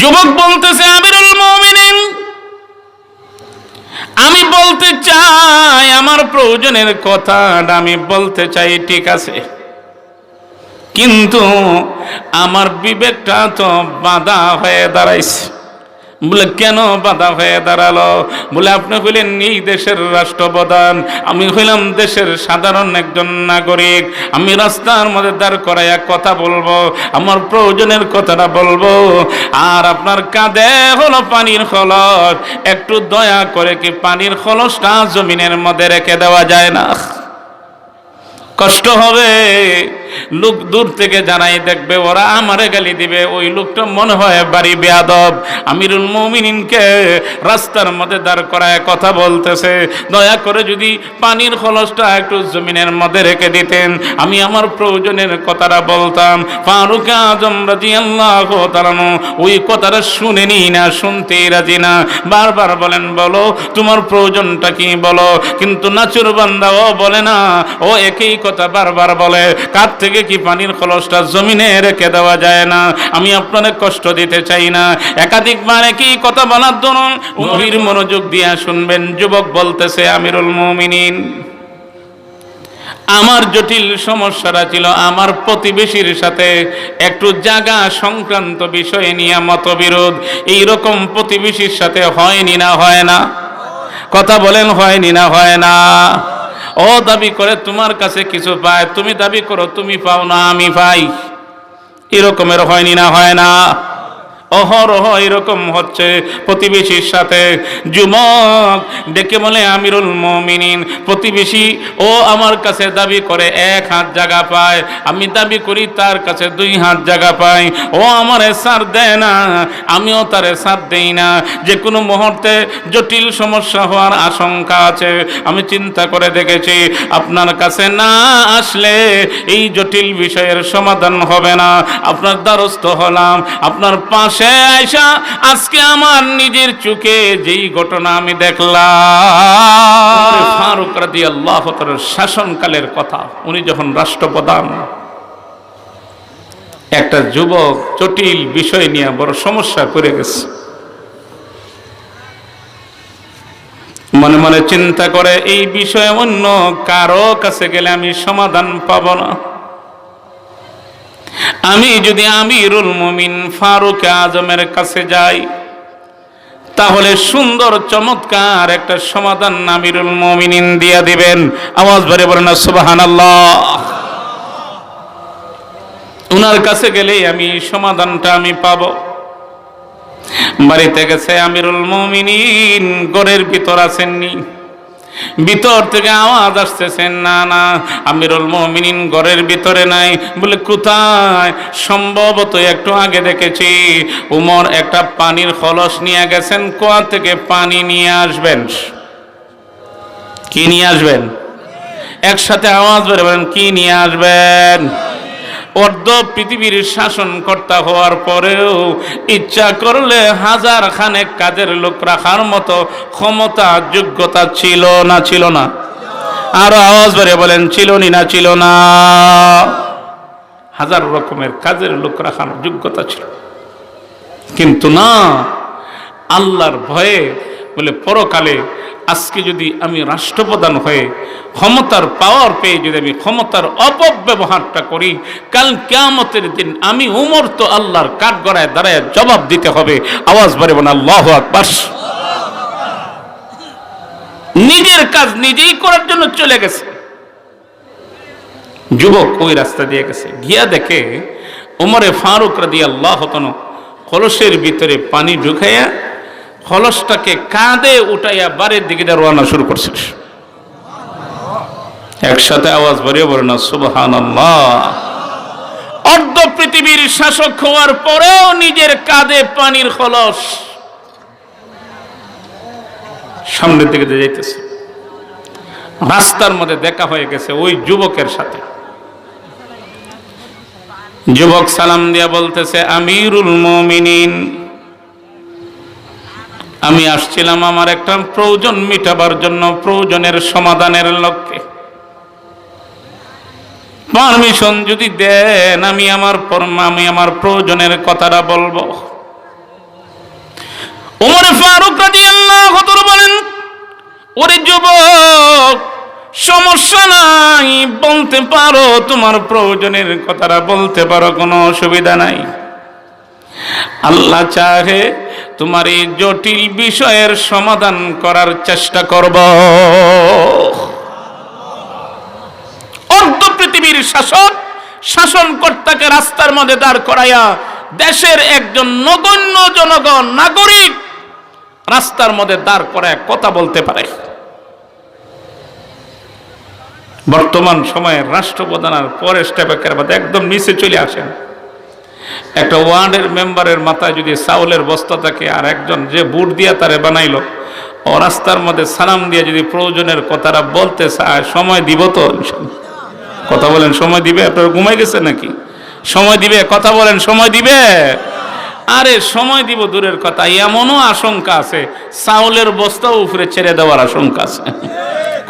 যুবক বলতেছে, আমিরুল মমিনিন, আমি বলতে চাই, আমার প্রয়োজনের কথাটা আমি বলতে চাই, ঠিক আছে। কিন্তু আমার বিবেকটা তো বাধা হয়ে দাঁড়াইছে। বলে, কেন বাধা হয়ে দাঁড়াল? বলে, আপনি হইলেন এই দেশের রাষ্ট্রপ্রধান। আমি হইলাম দেশের সাধারণ একজন নাগরিক। আমি রাস্তার মধ্যে দাঁড় করাইয়া কথা বলব, আমার প্রয়োজনের কথাটা বলব। আর আপনার কাঁধে হলো পানির খলস। একটু দয়া করে কি পানির খলসটা জমিনের মধ্যে রেখে দেওয়া যায় না? কষ্ট হবে। লোক দূর থেকে জানাই দেখবে, ওরা আমারে গালি দিবে। ওই লোকটা মনে হয় বাড়ি বেয়াদব। আমিরুল মমিনিনকে রাস্তার মধ্যে দাঁড় করায় কথা বলতেছে। দয়া করে যদি পানির খলসটা একটু জমিনের মধ্যে রেখে দিতেন, আমি আমার প্রয়োজনের কথাটা বলতাম। ফারুক আজম রাজি আল্লাহ তালানো ওই কথাটা শুনেনি না, শুনতেই রাজি না। বারবার বলেন, বলো, তোমার প্রয়োজনটা কি বলো? কিন্তু নাচুর বান্দাও বলে না, ও একই কথা বারবার বলে কার থেকে কি পানির খলসটা জমিনে রেখে দেওয়া যায় না? আমি আপনাদের কষ্ট দিতে চাই না। একাধিকবার একই কথা বলার দরুন? গভীর মনোযোগ দিয়ে শুনবেন, যুবক বলতেছে, আমিরুল মুমিনিন, আমার জটিল সমস্যাটা ছিল আমার প্রতিবেশীর সাথে একটু জায়গা সংক্রান্ত বিষয়ে নিয়ে মতবিরোধ। এইরকম প্রতিবেশীর সাথে হয়নি না, হয় না। কথা বলেন, হয়নি না, হয় না। ও দাবি করে, তোমার কাছে কিছু পায়, তুমি দাবি করো, তুমি পাও না, আমি পাই। এরকমের হয়নি না, হয় না। অহরহ এরকম হচ্ছে প্রতিবেশীর সাথে। যুবক ডেকে বলে, আমিরুল মমিনিন, প্রতিবেশী ও আমার কাছে দাবি করে এক হাত জায়গা পায়। আমি দাবি করি তার কাছে দুই হাত জায়গা পাই ও আমারে সার দেয় না, আমিও তার সার দেই না। যে কোনো মুহূর্তে জটিল সমস্যা হওয়ার আশঙ্কা আছে। আমি চিন্তা করে দেখেছি, আপনার কাছে না আসলে এই জটিল বিষয়ের সমাধান হবে না। আপনার দ্বারস্থ হলাম, আপনার পাশে আয়সা আজকে আমার নিজের চোখে যেই ঘটনা আমি দেখলাম। ফারুক রাদি আল্লাহ শাসনকালের কথা। উনি যখন রাষ্ট্রপ্রধান, একটা যুবক জটিল বিষয় নিয়ে বড় সমস্যা করে গেছে। মনে মনে চিন্তা করে, এই বিষয়ে অন্য কারও কাছে গেলে আমি সমাধান পাব না। আমি যদি আমিরুল মুমিন ফারুক আজমের কাছে যাই, তাহলে সুন্দর চমৎকার একটা সমাধান আমিরুল মুমিনিন দিয়া দিবেন। আওয়াজ ভরে বলেন সুবাহান উনার কাছে গেলেই আমি সমাধানটা আমি পাব। বাড়িতে গেছে আমিরুল মুমিনিন গড়ের ভিতর আছেননি। ভিতর থেকে আওয়াজ আসতেছে, না না, আমিরুল মমিনিন ঘরের ভিতরে নাই। বলে, কোথায়? সম্ভবত একটু আগে দেখেছি, উমর একটা পানির খলস নিয়ে গেছেন, কোয়া থেকে পানি নিয়ে আসবেন। কি নিয়ে আসবেন? একসাথে আওয়াজ বের বলেন, কি নিয়ে আসবেন? অর্ধ পৃথিবীর শাসনকর্তা হওয়ার পরেও ইচ্ছা করলে হাজার খানেক কাজের লোক রাখার মতো ক্ষমতা, যোগ্যতা ছিল না ছিল না। আরও আওয়াজ বেড়ে বলেন, ছিল নি না, ছিল না। হাজার রকমের কাজের লোক রাখার যোগ্যতা ছিল। কিন্তু না, আল্লাহর ভয়ে বলে, পরকালে আজকে যদি আমি রাষ্ট্রপ্রধান হয়ে ক্ষমতার পাওয়ার পেয়ে যদি আমি ক্ষমতার অপব্যবহারটা করি, কাল কেয়ামতের দিন আমি উমর তো আল্লাহর কাঠ গড়ায় দাঁড়ায় জবাব দিতে হবে। আওয়াজ বাড়িব না আল্লাহ নিজের কাজ নিজেই করার জন্য চলে গেছে। যুবক ওই রাস্তা দিয়ে গেছে। গিয়া দেখে উমরে ফারুক রাদি আল্লাহ কলসের ভিতরে পানি ঢুকাইয়া খলসটাকে কাঁধে উঠাইয়া বাড়ির দিকে রওনা শুরু করছে একসাথে আওয়াজ বাড়িয়ে বলে না সুবহান অর্ধ পৃথিবীর শাসক হওয়ার পরেও নিজের কাঁধে পানির খলস সামনের দিকে যাইতেছে। রাস্তার মধ্যে দেখা হয়ে গেছে ওই যুবকের সাথে। যুবক সালাম দিয়া বলতেছে, আমিরুল মমিনিন। আমি আসছিলাম আমার একটা প্রয়োজন মিটাবার জন্য, প্রয়োজনের সমাধানের লক্ষ্যে। পারমিশন যদি দেন, আমি আমার আমি আমার প্রয়োজনের কথাটা বলব। ওমর ফারুক রাদিয়াল্লাহু তাআলা বলেন, ওরে যুবক, সমস্যা নাই, বলতে পারো, তোমার প্রয়োজনের কথাটা বলতে পারো, কোনো অসুবিধা নাই। আল্লাহ চাহে তোমার এই জটিল বিষয়ের সমাধান করার চেষ্টা করব। অর্ধ পৃথিবীর শাসক, শাসনকর্তাকে রাস্তার মধ্যে দাঁড় করাইয়া দেশের একজন নগণ্য জনগণ, নাগরিক রাস্তার মধ্যে দাঁড় করায় কথা বলতে পারে। বর্তমান সময়ে রাষ্ট্রপ্রধান আর পরে স্টেপের একদম নিচে চলে আসেন। একটা ওয়ার্ডের মেম্বারের মাথায় যদি চাউলের বস্তা থাকে আর একজন যে বুট দিয়া তারে বানাইলো, ও রাস্তার মধ্যে সালাম দিয়ে যদি প্রয়োজনের কথাটা বলতে চায়, সময় দিব তো কথা বলেন, সময় দিবে? আপনার ঘুমাই গেছে নাকি? সময় দিবে? কথা বলেন, সময় দিবে? আরে সময় দিব দূরের কথা, এমনও আশঙ্কা আছে, চাউলের বস্তাও উপরে ছেড়ে দেওয়ার আশঙ্কা আছে।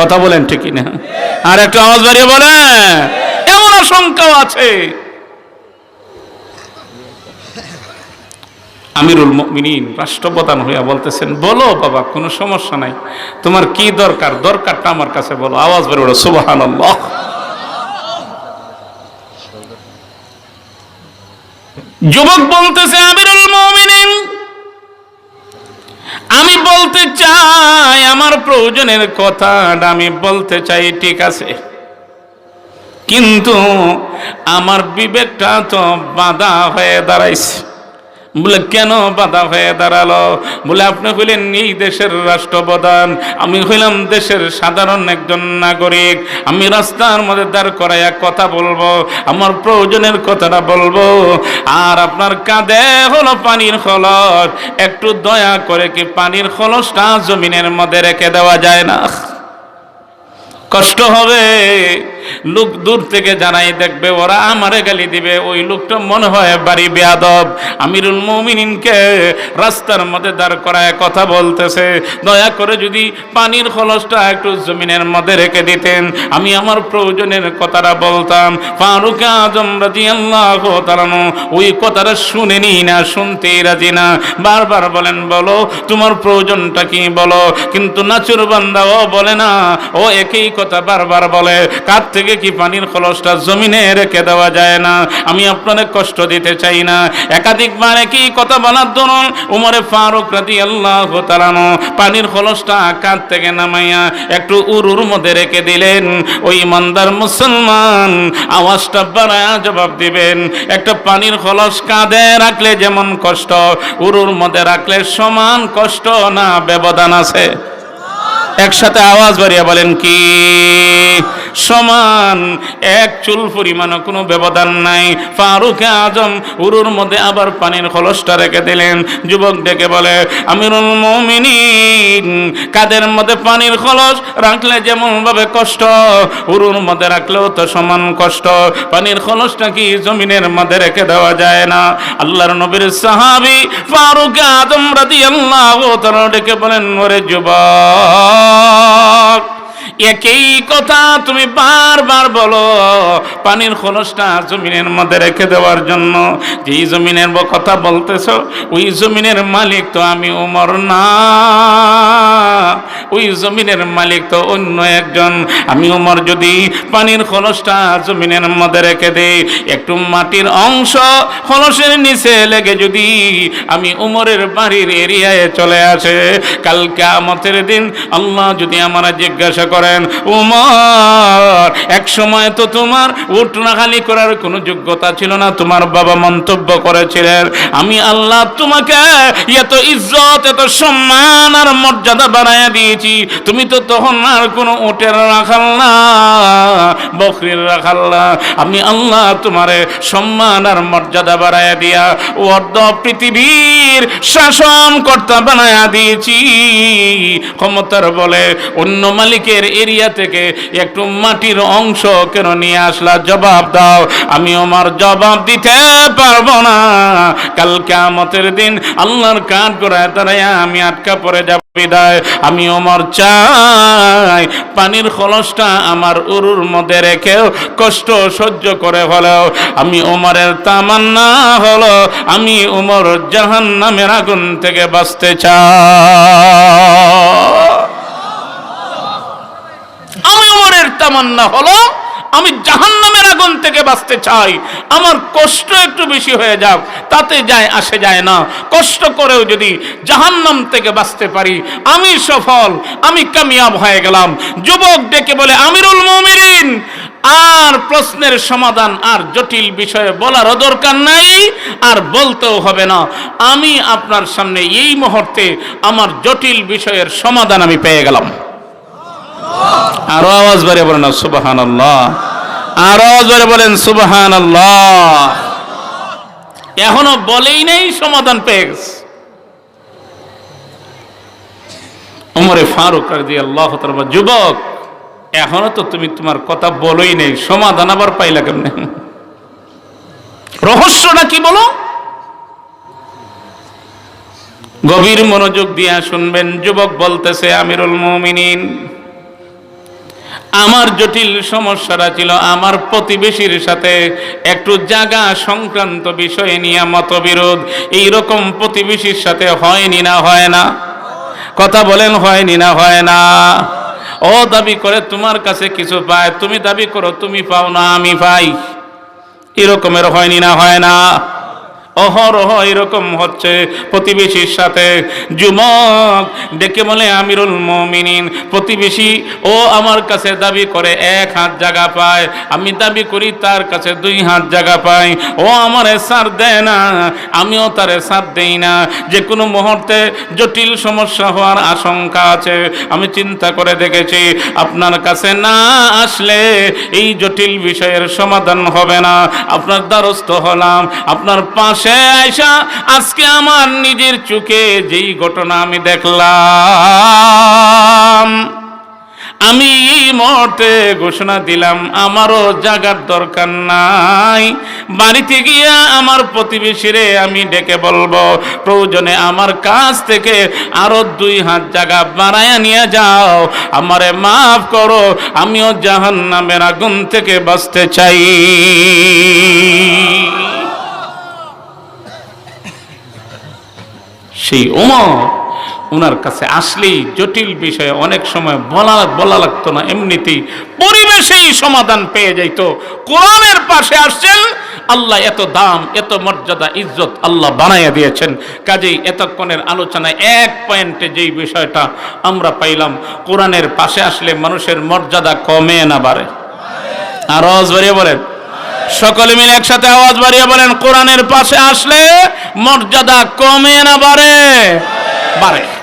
কথা বলেন ঠিকই না আর একটু আওয়াজ বাড়িয়ে বলেন। এমন আশঙ্কাও আছে। আমিরুল মুমিনিন রাষ্ট্রপ্রধান হইয়া বলতেছেন, বলো বাবা, কোনো সমস্যা নাই। তোমার কি দরকার? দরকারটা আমার কাছে বলো। আওয়াজ বেরো সুবহানাল্লাহ। যুবক বলতেছে, আমিরুল মুমিনিন, আমি বলতে চাই, আমার প্রয়োজনের কথাটা আমি বলতে চাই, ঠিক আছে? কিন্তু আমার বিবেকটা তো বাধা হয়ে দাঁড়াইছে। বলে, কেন বাধা হয়ে দাঁড়াল? বলে, আপনি হইলেন এই দেশের রাষ্ট্রপ্রধান। আমি হইলাম দেশের সাধারণ একজন নাগরিক। আমি রাস্তার মধ্যে দাঁড় করাইয়া কথা বলব, আমার প্রয়োজনের কথাটা বলব। আর আপনার কাঁধে হলো পানির খলস। একটু দয়া করে কি পানির খলসটা জমিনের মধ্যে রেখে দেওয়া যায় না? কষ্ট হবে। লোক দূর থেকে জানাই দেখবে, ওরা আমারে গালি দিবে। ওই লোকটা মনে হয় বাড়ি বেয়াদব। আমিরুল মমিনিনকে রাস্তার মধ্যে দাঁড় করায় কথা বলতেছে। দয়া করে যদি পানির খলসটা একটু জমিনের মধ্যে রেখে দিতেন, আমি আমার প্রয়োজনের কথাটা বলতাম। ফারুক আজম রাজি আল্লাহ তালানো ওই কথাটা শুনেনি না শুনতেই রাজি না। বারবার বলেন, বলো, তোমার প্রয়োজনটা কি? বলো। কিন্তু নাচুর বান্দা ও বলে না, ও একই কথা বারবার বলে। কার থেকে কি পানির খলসটা জমিনে রেখে দেওয়া যায় না? আমি আপনাদের কষ্ট দিতে চাই না। একাধিকবার একই কথা বলার দরুন উমরে ফারুক রাতি আল্লাহ তালানো পানির খলসটা কাঁধ থেকে নামাইয়া একটু উরুর মধ্যে রেখে দিলেন। ওই ইমানদার মুসলমান আওয়াজটা বাড়ায়া জবাব দিবেন, একটা পানির খলস কাঁধে রাখলে যেমন কষ্ট, উরুর মধ্যে রাখলে সমান কষ্ট না ব্যবধান আছে? একসাথে আওয়াজ বাড়িয়ে বলেন, কি? সমান এক চুল পরিমাণও কোনো ব্যবধান নাই। ফারুক আজম উরুর মধ্যে আবার পানির খলসটা রেখে দিলেন। যুবক ডেকে বলে, আমিরুল মমিনিন, কাদের মধ্যে পানির খলস রাখলে যেমন ভাবে কষ্ট, উরুর মধ্যে রাখলেও তো সমান কষ্ট। পানির খলসটা কি জমিনের মধ্যে রেখে দেওয়া যায় না? আল্লাহর নবীর সাহাবি ফারুক আজম রাদিয়াল্লাহু তাআলা ডেকে বলেন, ওরে যুবক একই কথা তুমি বারবার বলো, পানির খরচটা জমিনের মধ্যে রেখে দেওয়ার জন্য। যেই জমিনের কথা বলতেছ, ওই জমিনের মালিক তো আমি উমর না। ওই জমিনের মালিক তো অন্য একজন। আমি উমর যদি পানির খরচটা জমিনের মধ্যে রেখে দেই, একটু মাটির অংশ খলসের নিচে লেগে যদি আমি উমরের বাড়ির এরিয়ায় চলে আসে কালকে আমতের দিন আল্লাহ যদি আমার জিজ্ঞাসা করেন উমর, এক সময় তো তোমার উঠনা খালি করার কোনো যোগ্যতা ছিল না, তোমার বাবা মন্তব্য করেছিলেন, আমি আল্লাহ তোমাকে এত ইজ্জত, এত সম্মান আর মর্যাদা বাড়াইয়া দিয়েছি, তুমি তো তখন আর কোনো উটের রাখাল না। বকরির রাখাল না আমি আল্লাহ তোমারে সম্মান আর মর্যাদা বাড়াইয়া দিয়া অর্ধ পৃথিবীর শাসন কর্তা বানায়া দিয়েছি। ক্ষমতার বলে অন্য মালিকের এরিয়া থেকে একটু মাটির অংশ কেন নিয়ে আসলা? জবাব দাও। আমি আমার জবাব দিতে পারব না। কাল কিয়ামতের দিন আল্লাহর কাঠ করায় তারাই আমি আটকা পড়ে যাব বিদায়। আমি ওমর চাই। পানির খলসটা আমার উরুর মধ্যে রেখেও কষ্ট সহ্য করে হলেও, আমি ওমরের তামান্না হলো, আমি ওমর জাহান নামের আগুন থেকে বাঁচতে চাই। আমি ওমরের তামান্না হলো আমি জাহান্নামের আগুন থেকে বাঁচতে চাই। আমার কষ্ট একটু বেশি হয়ে যাক, তাতে যায় আসে যায় না। কষ্ট করেও যদি জাহান্নাম থেকে বাঁচতে পারি, আমি সফল, আমি কামিয়াব হয়ে গেলাম। যুবক ডেকে বলে, আমিরুল মুমিনিন, আর প্রশ্নের সমাধান আর জটিল বিষয়ে বলারও দরকার নাই, আর বলতেও হবে না। আমি আপনার সামনে এই মুহূর্তে আমার জটিল বিষয়ের সমাধান আমি পেয়ে গেলাম। আরও আওয়াজ বাড়িয়ে বলেন সুবাহান আল্লাহ আরও আওয়াজ বাড়িয়ে বলেন সুবাহান আল্লাহ এখনও বলেই নেই, সমাধান পেয়ে গেছে। উমরে ফারুক রাজি আল্লাহ যুবক, এখনও তো তুমি তোমার কথা বলোই নেই, সমাধান আবার পাইলা কেমনে? রহস্যটা কি বলো? গভীর মনোযোগ দিয়া শুনবেন, যুবক বলতেছে, আমিরুল মুমিনিন। আমার জটিল সমস্যাটা ছিল আমার প্রতিবেশীর সাথে একটু জাগা সংক্রান্ত বিষয় নিয়ে মতবিরোধ। এইরকম প্রতিবেশীর সাথে হয়নি না, হয় না। কথা বলেন, হয়নি না, হয় না। ও দাবি করে তোমার কাছে কিছু পায়, তুমি দাবি করো, তুমি পাও না, আমি পাই। এরকমের হয়নি না, হয় না। অহরহ এরকম হচ্ছে প্রতিবেশীর সাথে। যুবক ডেকে বলে, আমিরুল মমিনিন, প্রতিবেশী ও আমার কাছে দাবি করে, এক হাত জায়গা পায়। আমি দাবি করি, তার কাছে দুই হাত জায়গা পাই ও আমারে সার দেয় না, আমিও তারে সার দেই না। যে কোনো মুহূর্তে জটিল সমস্যা হওয়ার আশঙ্কা আছে। আমি চিন্তা করে দেখেছি, আপনার কাছে না আসলে এই জটিল বিষয়ের সমাধান হবে না। আপনার দ্বারস্থ হলাম, আপনার পাশে আয়সা আজকে আমার নিজের চোখে যেই ঘটনা আমি দেখলাম, আমি এই মুহূর্তে ঘোষণা দিলাম, আমারও জাগার দরকার নাই। বাড়িতে গিয়া আমার প্রতিবেশীরে আমি ডেকে বলব, প্রয়োজনে আমার কাছ থেকে আরও দুই হাত জায়গা বাড়াইয়া নিয়ে যাও। আমারে মাফ করো, আমিও জাহান নামের আগুন থেকে বাঁচতে চাই। সেই ওমর ওনার কাছে আসলেই জটিল বিষয়ে অনেক সময় বলা বলা লাগতো না, এমনিতেই পরিবেশেই সমাধান পেয়ে যাইত। কোরআনের পাশে আসছেন, আল্লাহ এত দাম, এত মর্যাদা, ইজ্জত আল্লাহ বানাইয়া দিয়েছেন। কাজেই এতক্ষণের আলোচনায় এক পয়েন্টে যেই বিষয়টা আমরা পাইলাম, কোরআনের পাশে আসলে মানুষের মর্যাদা কমে না বাড়ে। আর বলেন। সকলে মিলে একসাথে আওয়াজ বাড়িয়ে বলেন কোরআনের পাশে আসলে মর্যাদা কমে না বাড়ে। বাড়ে।